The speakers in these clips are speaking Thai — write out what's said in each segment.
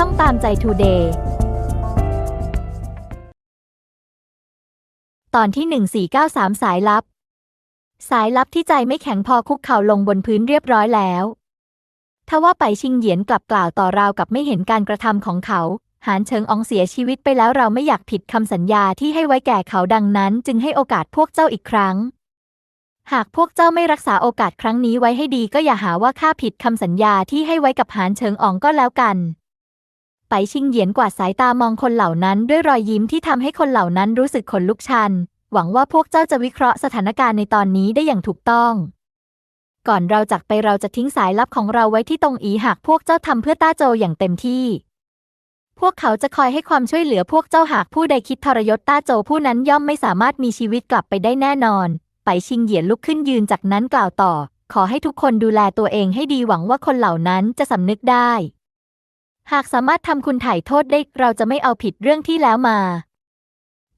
ช่องตามใจทูเดย์ตอนที่ 1493 สายลับ สายลับที่ใจไม่แข็งพอคุกเข่าลงบนพื้นเรียบร้อยแล้วทว่าไปชิงเหยียนกลับกล่าวต่อราวกับไม่เห็นการกระทำของเขา หานเฉิงอองเสียชีวิตไปแล้วเราไม่อยากผิดคำสัญญาที่ให้ไว้แก่เขาดังนั้น จึงให้โอกาสพวกเจ้าอีกครั้ง หากพวกเจ้าไม่รักษาโอกาสครั้งนี้ไว้ให้ดีก็อย่าหาว่าข้าผิดคำสัญญาที่ให้ไว้กับหานเฉิงอองก็แล้วกัน ไปชิงเหยียนกว่าสายตามองคนเหล่านั้นด้วยรอยยิ้มที่ทำให้คนเหล่านั้นรู้สึกขนลุกชัน หวังว่าพวกเจ้าจะวิเคราะห์สถานการณ์ในตอนนี้ได้อย่างถูกต้อง ก่อนเราจากไปเราจะทิ้งสายลับของเราไว้ที่ตรงอีหากพวกเจ้าทำเพื่อต้าโจอย่างเต็มที่ พวกเขาจะคอยให้ความช่วยเหลือพวกเจ้าหากผู้ใดคิดทรยศต้าโจผู้นั้นย่อมไม่สามารถมีชีวิตกลับไปได้แน่นอน ไปชิงเหยียนลุกขึ้นยืนจากนั้นกล่าวต่อ ขอให้ทุกคนดูแลตัวเองให้ดีหวังว่าคนเหล่านั้นจะสำนึกได้ หากสามารถทำคุณถ่ายโทษได้เราจะไม่เอาผิดเรื่องที่แล้วมา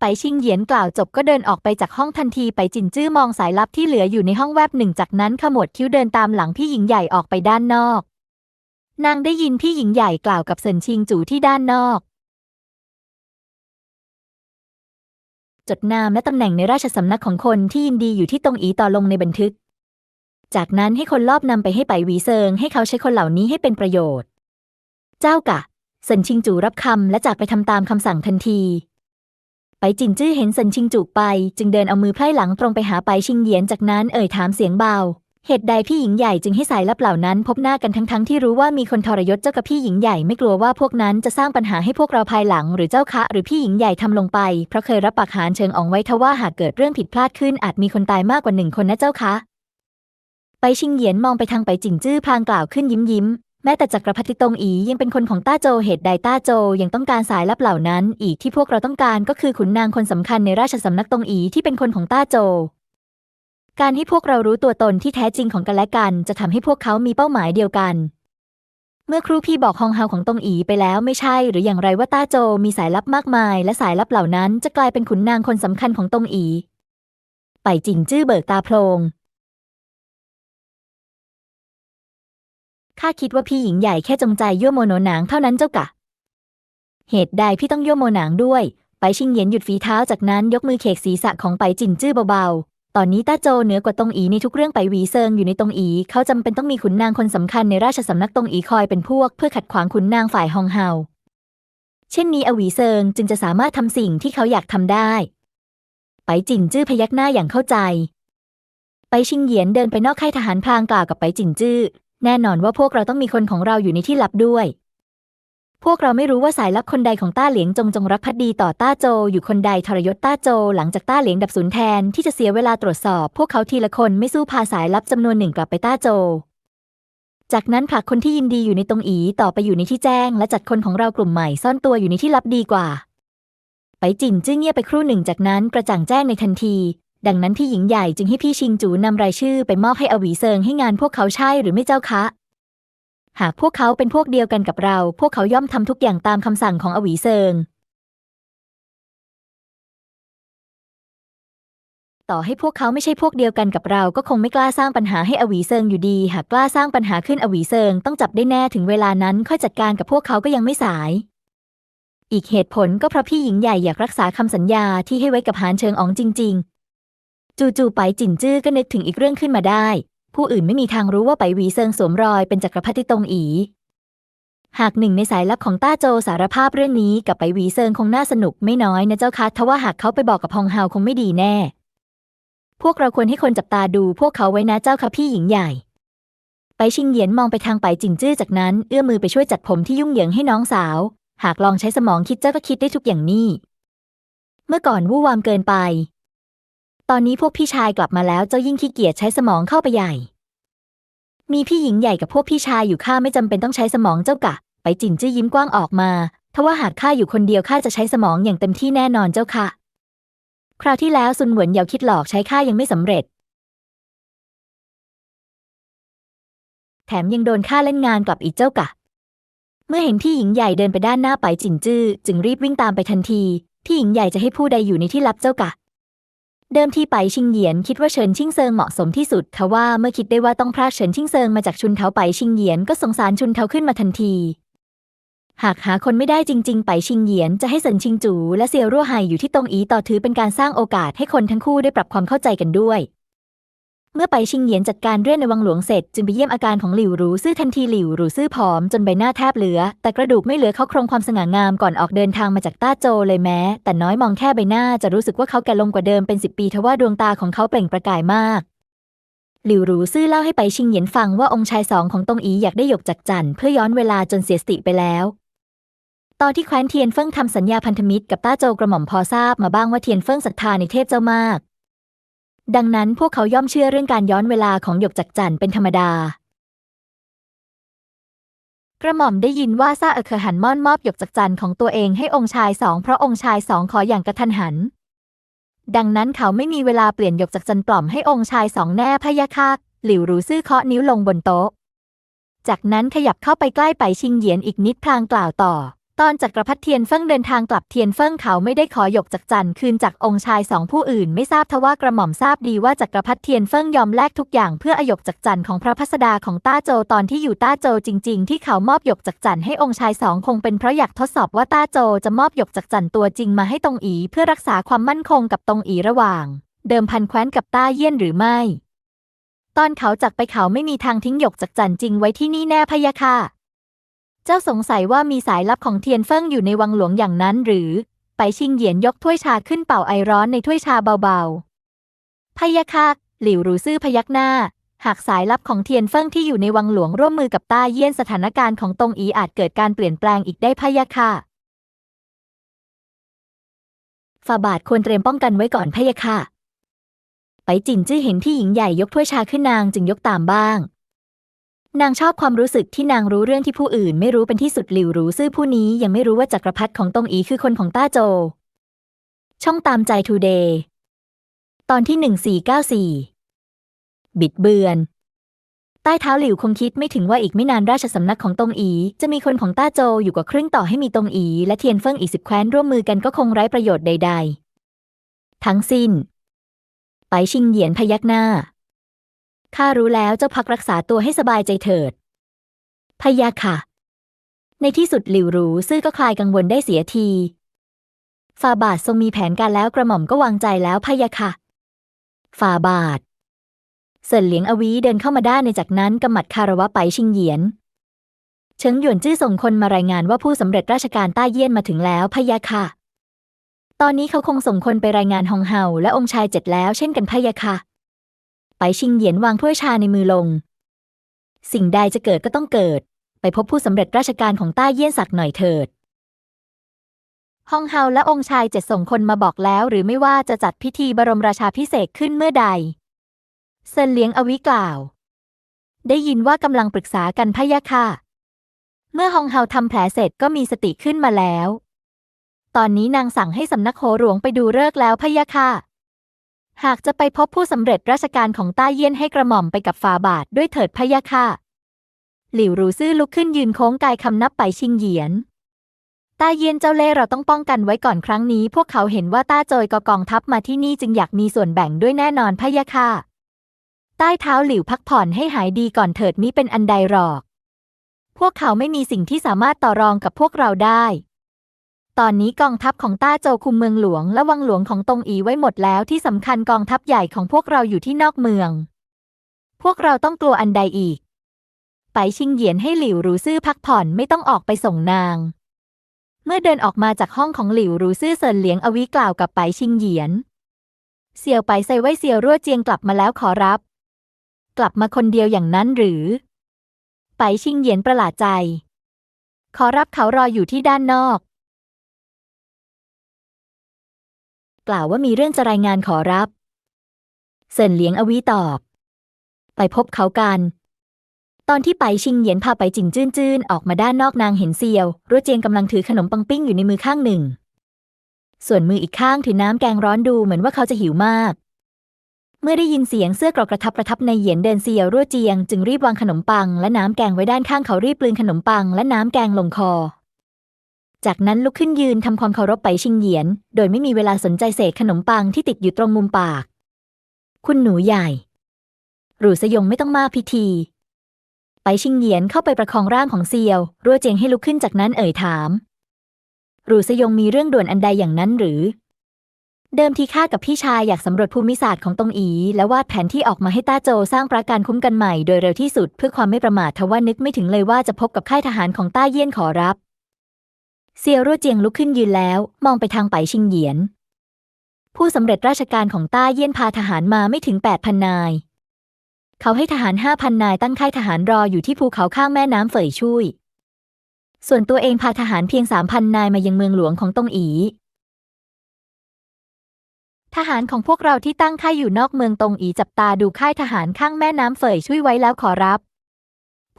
ไปชิงเหยียนกล่าวจบก็เดินออกไปจากห้องทันทีไปจินจื้อมองสายลับที่เหลืออยู่ในห้องแวบหนึ่งจากนั้นขมวดคิ้วเดินตามหลังพี่หญิงใหญ่ออกไปด้านนอก นางได้ยินพี่หญิงใหญ่กล่าวกับเซินชิงจูที่ด้านนอก จดนามและตำแหน่งในราชสำนักของคนที่ยินดีอยู่ที่ตรงอีต่อลงในบันทึก จากนั้นให้คนรอบนำไปให้ไปหวีเซิงให้เขาใช้คนเหล่านี้ให้เป็นประโยชน์ เจ้ากะเซินชิงจูรับคำและจากไปทำตามคำสั่งทันที ไปจินจื้อเห็นเซินชิงจูไป จึงเดินเอามือไพร่หลังตรงไปหาไปชิงเหยียนจากนั้นเอ่ยถามเสียงเบาเหตุใดพี่หญิงใหญ่จึงให้สายลับเหล่านั้น พบหน้ากันทั้งๆที่รู้ว่ามีคนทรยศเจ้ากับพี่หญิงใหญ่ไม่กลัวว่าพวกนั้นจะสร้างปัญหาให้พวกเราภายหลัง หรือเจ้าคะ หรือพี่หญิงใหญ่ทำลงไป เพราะเคยรับปากหานเชิงอองไว้ทว่าหากเกิดเรื่องผิดพลาดขึ้นอาจมีคนตายมากกว่าหนึ่งคนนะเจ้าคะ ไปชิงเหยียนมองไปทางไปจิงจื้อพลางกล่าวขึ้นยิ้มยิ้ม แม้แต่จักรพรรดิตงอียังเป็นคนของต้าโจเหตุใดต้าโจยังต้องการสายลับเหล่านั้น อีกที่พวกเราต้องการก็คือขุนนางคนสำคัญในราชสำนักตงอีที่เป็นคนของต้าโจ การที่พวกเรารู้ตัวตนที่แท้จริงของกันและกัน จะทำให้พวกเขามีเป้าหมายเดียวกัน เมื่อครูพี่บอกฮองเฮาของตงอีไปแล้วไม่ใช่ หรืออย่างไรว่าต้าโจมีสายลับมากมาย และสายลับเหล่านั้น จะกลายเป็นขุนนางคนสำคัญของตงอี ไปจิงจื้อเบิกตาโพลง ข้าคิดว่าพี่หญิงใหญ่แค่จงใจยั่วโมโนหนางเท่านั้นเจ้ากะ เหตุใดพี่ต้องยั่วโมหนางด้วย ไปชิงเหยียนหยุดฝีเท้าจากนั้นยกมือเขกศีรษะของไปจินจื้อเบาๆ ตอนนี้ต้าโจเหนือกว่าตงอีในทุกเรื่องไปหวีเซิงอยู่ในตงอี เขาจำเป็นต้องมีขุนนางคนสำคัญในราชสำนักตงอีคอยเป็นพวก เพื่อขัดขวางขุนนางฝ่ายฮองเฮา เช่นนี้อวีเซิงจึงจะสามารถทำสิ่งที่เขาอยากทำได้ ไปจินจื้อพยักหน้าอย่างเข้าใจ ไปชิงเหยียนเดินไปนอกค่ายทหารพลางกล่าวกับไปจินจื้อ แน่นอนว่าพวกเราต้องมีคนของเราอยู่ในที่ลับด้วย พวกเราไม่รู้ว่าสายลับคนใดของต้าเหลียงจงจงรักภักดีต่อต้าโจ อยู่คนใดทรยศต้าโจ หลังจากต้าเหลียงดับสูญแทนที่จะเสียเวลาตรวจสอบ พวกเขาทีละคนไม่สู้พาสายลับจำนวนหนึ่งกลับไปต้าโจ จากนั้นผลักคนที่ยินดีอยู่ในตรงอีต่อไปอยู่ในที่แจ้ง และจัดคนของเรากลุ่มใหม่ซ่อนตัวอยู่ในที่ลับดีกว่า ไปจินจื้อเงียบไปครู่หนึ่งจากนั้นกระจ่างแจ้งในทันที ดังนั้นพี่หญิงใหญ่จึงให้พี่ชิงจูนำรายชื่อไปมอบให้อวีเซิงให้งานพวกเขาใช่หรือไม่เจ้าคะ หากพวกเขาเป็นพวกเดียวกันกับเรา พวกเขาย่อมทำทุกอย่างตามคำสั่งของอวีเซิง ต่อให้พวกเขาไม่ใช่พวกเดียวกันกับเราก็คงไม่กล้าสร้างปัญหาให้อวีเซิงอยู่ดี หากกล้าสร้างปัญหาขึ้นอวีเซิงต้องจับได้แน่ถึงเวลานั้นค่อยจัดการกับพวกเขาก็ยังไม่สายอีกเหตุผลก็เพราะพี่หญิงใหญ่อยากรักษาคำสัญญาที่ให้ไว้กับหานเชิงอ๋องจริงๆ จู่ๆไปจินจื้อก็นึกถึงอีกเรื่องขึ้นมาได้ ผู้อื่นไม่มีทางรู้ว่าไปหวีเซิงสวมรอยเป็นจักรพรรดิตงอี หากหนึ่งในสายลับของต้าโจสารภาพเรื่องนี้กับไปหวีเซิงคงน่าสนุกไม่น้อยนะเจ้าคะทว่าหากเขาไปบอกกับฮองเฮาคงไม่ดีแน่ พวกเราควรให้คนจับตาดูพวกเขาไว้นะเจ้าค่ะพี่หญิงใหญ่ไปชิงเหยียนมองไปทางไปจินจื้อจากนั้นเอื้อมมือไปช่วยจัดผมที่ยุ่งเหยิงให้น้องสาว หากลองใช้สมองคิดเจ้าก็คิดได้ทุกอย่างนี่ เมื่อก่อนวู่วามเกินไป ตอนนี้พวกพี่ชายกลับมาแล้วเจ้ายิ่งขี้เกียจใช้สมองเข้าไปใหญ่ มีพี่หญิงใหญ่กับพวกพี่ชายอยู่ข้าไม่จำเป็นต้องใช้สมองเจ้ากะ ไปจินจื้อยิ้มกว้างออกมาทว่าหากข้าอยู่คนเดียวข้าจะใช้สมองอย่างเต็มที่แน่นอนเจ้าค่ะ คราวที่แล้วซุนเหวินเหยาคิดหลอกใช้ข้ายังไม่สำเร็จ แถมยังโดนข้าเล่นงานกลับอีกเจ้ากะ เมื่อเห็นพี่หญิงใหญ่เดินไปด้านหน้าไปจินจื้อจึงรีบวิ่งตามไปทันที พี่หญิงใหญ่จะให้ผู้ใดอยู่ในที่ลับเจ้ากะ เดิมทีไปชิงเหยียนคิดว่าเฉินชิงเซิงเหมาะสมที่สุดค่ะว่าเมื่อคิดได้ว่าต้องพรากเฉินชิงเซิงมาจากชุนเทาไปชิงเหยียนก็สงสารชุนเทาขึ้นมาทันที หากหาคนไม่ได้จริง ๆ ไปชิงเหยียนจะให้เซินชิงจู และเซียวรั่วไฮอยู่ที่ตรงอีต่อถือเป็นการสร้างโอกาสให้คนทั้งคู่ได้ปรับความเข้าใจกันด้วย มื่อไปชิงเหยียนจัดการเรื่องในวังหลวงเสร็จจึงไปเยี่ยมอาการของหลิวหรูซื่อทันทีหลิวหรูซื่อผอมจนใบหน้าแทบเหลือ แต่กระดูกไม่เหลือเขาโครงความสง่างามก่อนออกเดินทางมาจากต้าโจเลยแม้ แต่น้อยมองแค่ใบหน้าจะรู้สึกว่าเขาแก่ลงกว่าเดิมเป็นสิบปีทว่าดวงตาของเขาเปล่งประกายมากหลิวหรูซื่อเล่าให้ไปชิงเหยียนฟังว่าองค์ชายสองของตงอีอยากได้หยกจากจันเพื่อย้อนเวลาจนเสียสติไปแล้วตอนที่แคว้นเทียนเฟิงทำสัญญาพันธมิตรกับต้าโจกระหม่อมพอทราบมาบ้างว่าเทียนเฟิงศรัทธาในเทพเจ้ามาก ดังนั้นพวกเขาย่อมเชื่อเรื่องการย้อนเวลาของหยกจักจันเป็นธรรมดา กระหม่อมได้ยินว่าซาเอเคอหันม่อนมอบหยกจักจันของตัวเองให้องค์ชายสองเพราะองค์ชายสองขออย่างกระทันหัน ดังนั้นเขาไม่มีเวลาเปลี่ยนหยกจักจันปลอมให้องค์ชายสองแน่พะยะค่ะหลิวรู้ซื่อเคาะนิ้วลงบนโต๊ะ จากนั้นขยับเข้าไปใกล้ไปชิงเหยียนอีกนิดพลางกล่าวต่อ ตอนจักรพรรดิเทียนเฟิงเดินทางกลับเทียนเฟิงเขาไม่ได้ขอหยกจักจันคืนจากองค์ชายสองผู้อื่นไม่ทราบทว่ากระหม่อมทราบดีว่าจักรพรรดิเทียนเฟิงยอมแลกทุกอย่างเพื่ออหยกจักจันของพระพัสดาของต้าโจตอนที่อยู่ต้าโจจริง ๆ ที่เขามอบหยกจักจันให้องค์ชายสองคงเป็นเพราะอยากทดสอบว่าต้าโจจะมอบหยกจักจันตัวจริงมาให้ตงอีเพื่อรักษาความมั่นคงกับตงอีระหว่าง เดิมพันแคว้นกับต้าเยี่ยนหรือไม่ ตอนเขาจักไปเขาไม่มีทางทิ้งหยกจักจันจริงไว้ที่นี่แน่พะยะค่ะ เจ้าสงสัยว่ามีสายลับของเทียนเฟิงอยู่ในวังหลวงอย่างนั้นหรือ ไปชิงเหยียนยกถ้วยชาขึ้นเป่าไอร้อนในถ้วยชาเบาๆ พยะค่ะหลิวรูซื่อพยักหน้า หากสายลับของเทียนเฟิงที่อยู่ในวังหลวงร่วมมือกับต้าเยี่ยนสถานการณ์ของตงอีอาจเกิดการเปลี่ยนแปลงอีกได้พยะค่ะฝ่าบาทควรเตรียมป้องกันไว้ก่อนพะยะค่ะ ไปจินจื้อเห็นที่หญิงใหญ่ยกถ้วยชาขึ้นนางจึงยกตามบ้าง นางชอบความรู้สึกที่นางรู้เรื่องที่ผู้อื่นไม่รู้เป็นที่สุดหลิวรู้ซื่อผู้นี้ยังไม่รู้ว่าจักรพรรดิของตงอีคือคนของต้าโจ ช่องตามใจทูเดย์ ตอนที่หนึ่งสี่เก้าสี่บิดเบือน ใต้เท้าหลิวคงคิดไม่ถึงว่าอีกไม่นานราชสำนักของตงอี จะมีคนของต้าโจอยู่กว่าครึ่งต่อให้มีตงอี และเทียนเฟิงอีกสิบแคว้นร่วมมือกันก็คงไร้ประโยชน์ใด ๆ ทั้งสิ้น ไปชิงเหยียนพยักหน้า ข้ารู้แล้วเจ้าพักรักษาตัวให้สบายใจเถิด พยาค่ะ ในที่สุดหลิวหรูซื่อก็คลายกังวลได้เสียทีฟาบาททรงมีแผนการแล้วกระหม่อมก็วางใจแล้วพยาค่ะฟาบาทเซินเหลียงอวีเดินเข้ามาได้ในจากนั้นกำหมัดคารวะไปชิงเหยียน เฉิงหยวนจื้อส่งคนมารายงานว่าผู้สำเร็จราชการใต้เยี่ยนมาถึงแล้วพยาค่ะ ตอนนี้เขาคงส่งคนไปรายงานฮองเฮาและองค์ชายเจ็ดแล้วเช่นกันพะยะค่ะ ไปชิงเหยียนวางถ้วยชาในมือลง สิ่งใดจะเกิดก็ต้องเกิด ไปพบผู้สำเร็จราชการของต้าเยี่ยนสักหน่อยเถิดฮองเฮาและองค์ชายเจ็ดส่งคนมาบอกแล้ว หรือไม่ว่าจะจัดพิธีบรมราชาพิเศษขึ้นเมื่อใดเซินเลี้ยงอวิกล่าว ได้ยินว่ากำลังปรึกษากันพะยะค่ะ เมื่อฮองเฮาทำแผลเสร็จก็มีสติขึ้นมาแล้ว ตอนนี้นางสั่งให้สำนักโหหลวงไปดูเลิกแล้วพะยะค่ะ หากจะไปพบผู้สำเร็จราชการของต้าเยี่ยนให้กระหม่อมไปกับฟาบาทด้วยเถิดพะยะค่ะ หลิวรูซื่อลุกขึ้นยืนโค้งกายคำนับไปชิงเหยียน ต้าเยี่ยนเจ้าเล่เราต้องป้องกันไว้ก่อนครั้งนี้ พวกเขาเห็นว่าต้าโจยกกองทัพมาที่นี่จึงอยากมีส่วนแบ่งด้วยแน่นอนพะยะค่ะ ใต้เท้าหลิวพักผ่อนให้หายดีก่อนเถิดมิเป็นอันใดหรอก พวกเขาไม่มีสิ่งที่สามารถต่อรองกับพวกเราได้ ตอนนี้กองทัพของต้าโจคุมเมืองหลวงและวังหลวงของตงอีไว้หมดแล้วที่สำคัญกองทัพใหญ่ของพวกเราอยู่ที่นอกเมือง พวกเราต้องกลัวอันใดอีก ไปชิงเหยียนให้หลิวรู้ซื่อพักผ่อนไม่ต้องออกไปส่งนาง เมื่อเดินออกมาจากห้องของหลิวรู้ซื่อเซินเหลียงอวิกล่าวกับไปชิงเหยียน เสี่ยวไปใส่ไว้เสี่ยวรั่วเจียงกลับมาแล้วขอรับ กลับมาคนเดียวอย่างนั้นหรือ ไปชิงเหยียนประหลาดใจ ขอรับเขารออยู่ที่ด้านนอก กล่าวว่ามีเรื่องจะรายงานขอรับเซินเหลียงอวีตอบ ไปพบเขากัน ตอนที่ไปชิงเหยียนพาไปจิงจื้นจื้นออกมาด้านนอกนางเห็นเซียวรัวเจียงกำลังถือขนมปังปิ้งอยู่ในมือข้างหนึ่ง ส่วนมืออีกข้างถือน้ำแกงร้อนดูเหมือนว่าเขาจะหิวมาก เมื่อได้ยินเสียงเสื้อกรอกกระทับประทับในเหยียนเดินเซียวรั่วเจียงจึงรีบวางขนมปังและน้ำแกงไว้ด้านข้างเขารีบกลืนขนมปังและน้ำแกงลงคอ จากนั้นลุกขึ้นยืนทำความเคารพไปชิงเหยียน โดยไม่มีเวลาสนใจเศษขนมปังที่ติดอยู่ตรงมุมปาก คุณหนูใหญ่ หรูสยงไม่ต้องมาพิธี ไปชิงเหยียนเข้าไปประคองร่างของเซียวรั่วเจียงให้ลุกขึ้นจากนั้นเอ่ยถาม หรูสยงมีเรื่องด่วนอันใดอย่างนั้นหรือ เดิมทีข้ากับพี่ชายอยากสำรวจภูมิศาสตร์ของตงอีและวาดแผนที่ออกมาให้ต้าโจสร้างปราการคุ้มกันใหม่โดยเร็วที่สุดเพื่อความไม่ประมาททว่านึกไม่ถึงเลยว่าจะพบกับค่ายทหารของต้าเยี่ยนขอรับ เซียวรั่วเจียงลุกขึ้นยืนแล้ว มองไปทางไปชิงเหยียน ผู้สำเร็จราชการของต้าเยี่ยนพาทหารมาไม่ถึง8,000นนาย เขาให้ทหาร5,000นนายตั้งค่ายทหารรออยู่ที่ภูเขาข้างแม่น้ำเฟยชุยส่วนตัวเองพาทหารเพียง3,000นายมายังเมืองหลวงของตงอี ทหารของพวกเราที่ตั้งค่ายอยู่นอกเมืองตงอีจับตาดูค่ายทหารข้างแม่น้ำเฟยช่วยไว้แล้วขอรับ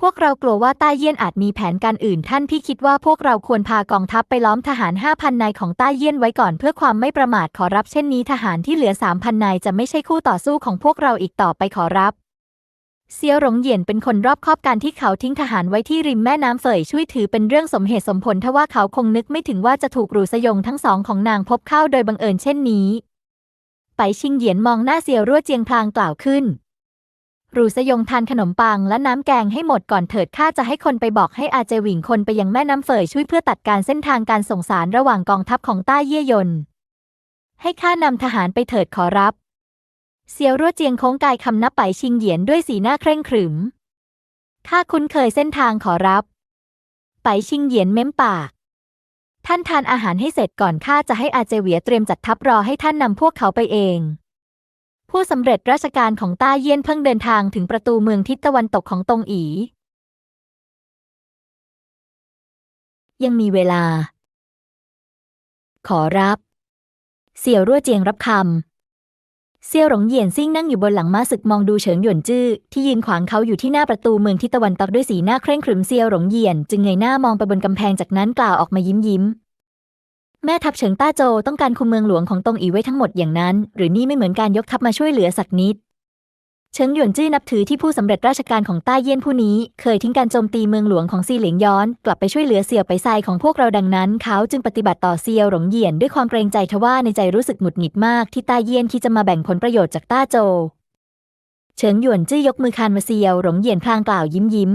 พวกเรากลัวว่าใต้เยี่ยนอาจมีแผนการอื่น ท่านพี่คิดว่าพวกเราควรพากองทัพไปล้อมทหาร 5,000 นายของใต้เยี่ยนไว้ก่อนเพื่อความไม่ประมาทขอรับเช่นนี้ทหารที่เหลือ 3,000 นายจะไม่ใช่คู่ต่อสู้ของพวกเราอีกต่อไปขอรับเซียวหลงเหยียนเป็นคนรอบคอบการที่เขาทิ้งทหารไว้ที่ริมแม่น้ำเฟยช่วยถือเป็นเรื่องสมเหตุสมผลทว่าเขาคงนึกไม่ถึงว่าจะถูกรูสยงทั้งสองของนางพบเข้าโดยบังเอิญเช่นนี้ ไปชิงเหยียนมองหน้าเซียวรั่วเจียงพลางกล่าวขึ้น รูสยงทานขนมปังและน้ำแกงให้หมดก่อนเถิดข้าจะให้คนไปบอกให้อาเจวิงคนไปยังแม่น้ำเฟยช่วยเพื่อตัดการเส้นทางการส่งสารระหว่างกองทัพของต้าเย่ยยน ให้ข้านำทหารไปเถิดขอรับ เซียวรั่วเจียงโค้งกายคำนับไปชิงเหยียนด้วยสีหน้าเคร่งขรึม ข้าคุ้นเคยเส้นทางขอรับ ไปชิงเหยียนเม้มปาก ท่านทานอาหารให้เสร็จก่อนข้าจะให้อาเจเวียเตรียมจัดทัพรอให้ท่านนำพวกเขาไปเอง ผู้สำเร็จราชการของต้าเยี่ยนเพิ่งเดินทางถึงประตูเมืองทิศตะวันตกของตงอี ยังมีเวลา ขอรับ เสี่ยวรั่วเจียงรับคำเซี่ยวหลงเหยียนซิ่งนั่งอยู่บนหลังม้าศึกมองดูเฉิงหยวนจื้อที่ยืนขวางเขาอยู่ที่หน้าประตูเมืองทิศตะวันตกด้วยสีหน้าเคร่งขรึมเซี่ยวหลงเหยียนจึงเงยหน้ามองไปบนกำแพงจากนั้นกล่าวออกมายิ้มยิ้ม แม่ทัพเฉิงต้าโจต้องการคุมเมืองหลวงของตงอีไว้ทั้งหมดอย่างนั้น หรือนี่ไม่เหมือนการยกทัพมาช่วยเหลือสักนิด เฉิงหยวนจื้นับถือที่ผู้สำเร็จราชการของต้าเยี่ยนผู้นี้ เคยทิ้งการโจมตีเมืองหลวงของซีเหลียงย้อน กลับไปช่วยเหลือเสี่ยวไปไซของพวกเราดังนั้น เขาจึงปฏิบัติต่อเซียวหลงเหยียนด้วยความเกรงใจทว่าในใจรู้สึกหงุดหงิดมากที่ต้าเยี่ยนคิดจะมาแบ่งผลประโยชน์จากต้าโจเฉิงหยวนจื้ยกมือคานมาเซียวหลงเหยียนพลางกล่าวยิ้มยิ้ม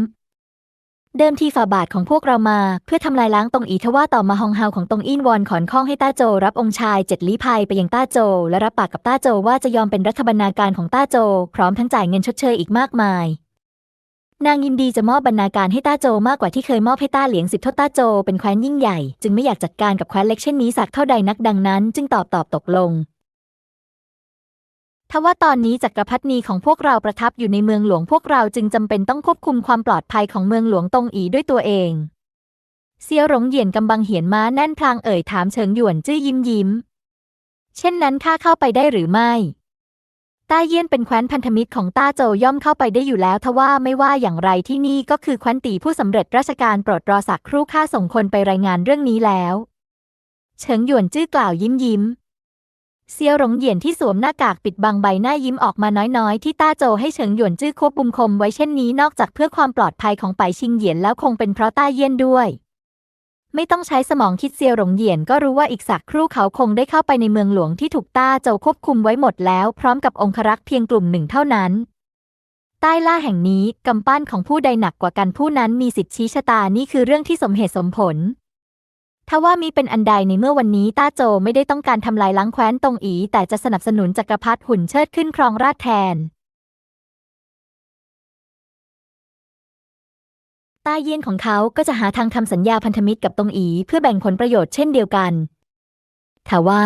เดิมทีฝ่าบาทของพวกเรามา เพื่อทำลายล้างตงอีทว่าต่อมาฮองเฮาของตงอินวอนขอนข้องให้ต้าโจ รับองค์ชายเจ็ดลี้ภัยไปยังต้าโจ และรับปากกับต้าโจว่าจะยอมเป็นรัฐบรรณาการของต้าโจ พร้อมทั้งจ่ายเงินชดเชยอีกมากมาย นางยินดีจะมอบบรรณาการให้ต้าโจมากกว่าที่เคยมอบให้ต้าเหลียงสิบทศต้าโจ เป็นแคว้นยิ่งใหญ่ จึงไม่อยากจัดการกับแคว้นเล็กเช่นนี้สักเท่าใดนักดังนั้น จึงตอบตอบตกลง ทว่าตอนนี้จักรพรรดินีของพวกเราประทับอยู่ในเมืองหลวงพวกเราจึงจำเป็นต้องควบคุมความปลอดภัยของเมืองหลวงตงอีด้วยตัวเอง เซียวหลงเหยียนกำบังเหียนม้าแน่นพลางเอ่ยถามเฉิงหยวนจื้อยิ้มยิ้ม เช่นนั้นข้าเข้าไปได้หรือไม่ต้าเยี่ยนเป็นแคว้นพันธมิตรของต้าโจย่อมเข้าไปได้อยู่แล้วทว่าไม่ว่าอย่างไรที่นี่ก็คือแคว้นตีผู้สำเร็จราชการโปรดรอสักครู่ข้าส่งคนไปรายงานเรื่องนี้แล้ว เฉิงหยวนจื้อกล่าวยิ้มยิ้ม เซียวหลงเหยียนที่สวมหน้ากากปิดบังใบหน้ายิ้มออกมาน้อยๆ ที่ต้าโจให้เฉิงหยวนจื้อควบบุมคมไว้เช่นนี้นอกจากเพื่อความปลอดภัยของไปชิงเหยียนแล้วคงเป็นเพราะต้าเยี่ยนด้วย ไม่ต้องใช้สมองคิดเซียวหลงเหยียนก็รู้ว่าอีกสักครู่เขาคงได้เข้าไปในเมืองหลวงที่ถูกต้าโจควบคุมไว้หมดแล้ว พร้อมกับองครักษ์เพียงกลุ่มหนึ่งเท่านั้น ใต้ล่าแห่งนี้กำปั้นของผู้ใดหนักกว่ากันผู้นั้นมีสิทธิชี้ชะตานี่คือเรื่องที่สมเหตุสมผล ทว่ามีเป็นอันใดในเมื่อวันนี้ต้าโจไม่ได้ต้องการทำลายล้างแคว้นตงอีแต่จะสนับสนุนจักรพรรดิหุ่นเชิดขึ้นครองราชแทน ต้าเยี่ยนของเขาก็จะหาทางทำสัญญาพันธมิตรกับตงอีเพื่อแบ่งผลประโยชน์เช่นเดียวกันทว่า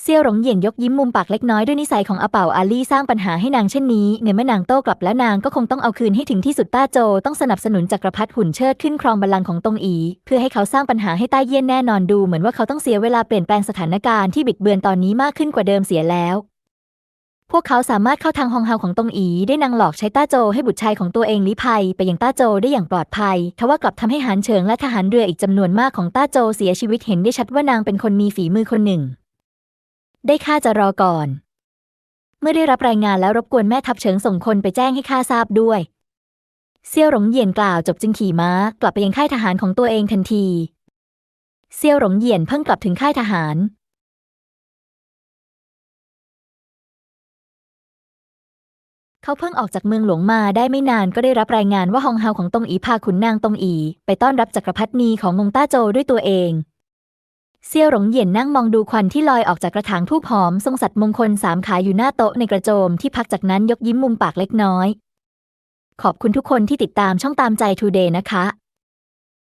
เซี่ยวหลงเหยียนยกยิ้มมุมปากเล็กน้อยด้วยนิสัยของอาเป่าอาลี่สร้างปัญหาให้นางเช่นนี้เนื่อเมื่อนางโต้กลับแล้วนางก็คงต้องเอาคืนให้ถึงที่สุดต้าโจต้องสนับสนุนจักรพรรดิหุ่นเชิดขึ้นครองบัลลังก์ของตงอี เพื่อให้เขาสร้างปัญหาให้ใต้เยี่ยนแน่นอนดูเหมือนว่าเขาต้องเสียเวลาเปลี่ยนแปลงสถานการณ์ที่บิดเบือนตอนนี้มากขึ้นกว่าเดิมเสียแล้วพวกเขาสามารถเข้าทางฮองเฮาของตงอีได้นางหลอกใช้ต้าโจให้บุตรชายของตัวเองลี้ภัย ไปยังต้าโจได้อย่างปลอดภัย ทว่ากลับทำให้หานเฉิงและทหารเรืออีกจำนวนมากของต้าโจเสียชีวิตเห็นได้ชัดว่านางเป็นคนมีฝีมือคนหนึ่ง ได้ข้าจะรอก่อน เมื่อได้รับรายงานแล้วรบกวนแม่ทัพเฉิงส่งคนไปแจ้งให้ข้าทราบด้วย เซี่ยวหลงเหยียนกล่าวจบจึงขี่ม้ากลับไปยังค่ายทหารของตัวเองทันที เซี่ยวหลงเหยียนเพิ่งกลับถึงค่ายทหาร เขาเพิ่งออกจากเมืองหลวงมาได้ไม่นานก็ได้รับรายงานว่าฮองเฮาของตงอีพาขุนนางตงอี ไปต้อนรับจักรพรรดินีของมงต้าโจด้วยตัวเอง เซี่ยวหลงเหยียนนั่งมองดูควันที่ลอยออกจากกระถางทูบหอม ทรงสัตว์มงคลสามขาอยู่หน้าโต๊ะในกระโจมที่พักจากนั้นยกยิ้มมุมปากเล็กน้อย ขอบคุณทุกคนที่ติดตามช่องตามใจทูเดย์นะคะ